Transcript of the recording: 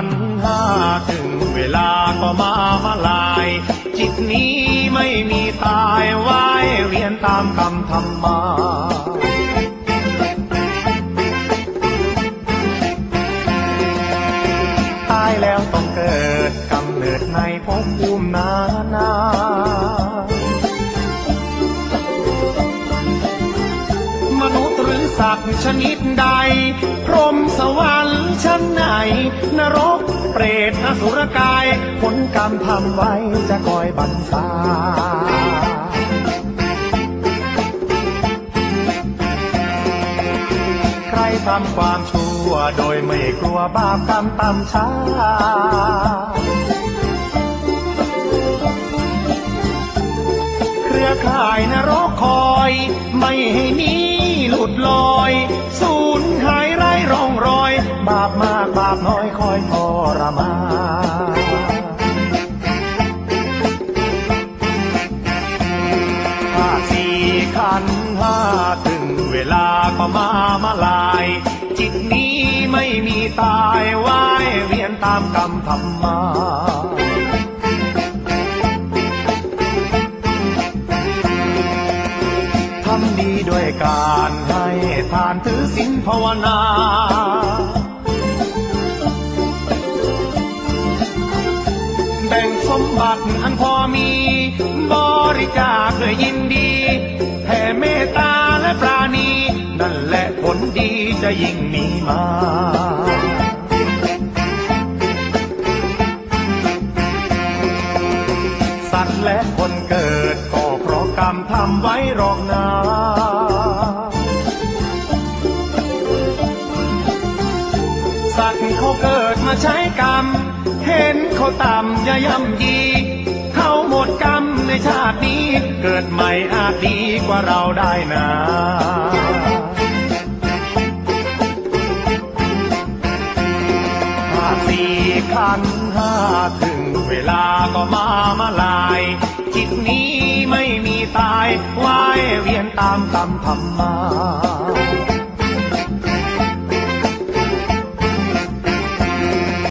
ขันห้าถึงเวลาก็มามาลาย จิตนี้ไม่มีตายไว้เรียนตามคำธรรมาตายแล้วต้องเกิดกำเนิดในภพภูมินานานุษย์หรือสัตว์ชนิดใด พรมสวร นรกเปรตอสุรกาย ผลกรรมทำไว้จะคอยบันซาใครทำความชั่วโดยไม่กลัวบาปกรรมตามช้าเครือข่ายนรกคอย ไม่ให้นีหลุดลอยสู ขันธ์ห้าถึงเวลาก็มามาลาย จิตนี้ไม่มีตายว่ายเวียนตามกรรมธรรมาทำดีด้วยการให้ทานถือศีลภาวนา มบัติอันพอมี บริจาคด้วยยินดีแผ่เมตตาและปราณี นั่นแหละผลดีจะยิ่งมีมาสัตว์และคนเกิดก็เพราะกรรมทำไว้รอกนาสัตว์เขาเกิดมาใช้กรรม ต่ำอย่าย่ำยี เขาหมดกรรมในชาตินี้ เกิดใหม่อาจดีกว่าเราได้นาห้าสี่ขันห้าถึงเวลาก็มามาลาย จิตนี้ไม่มีตายว่ายเวียนตามกรรมทำมา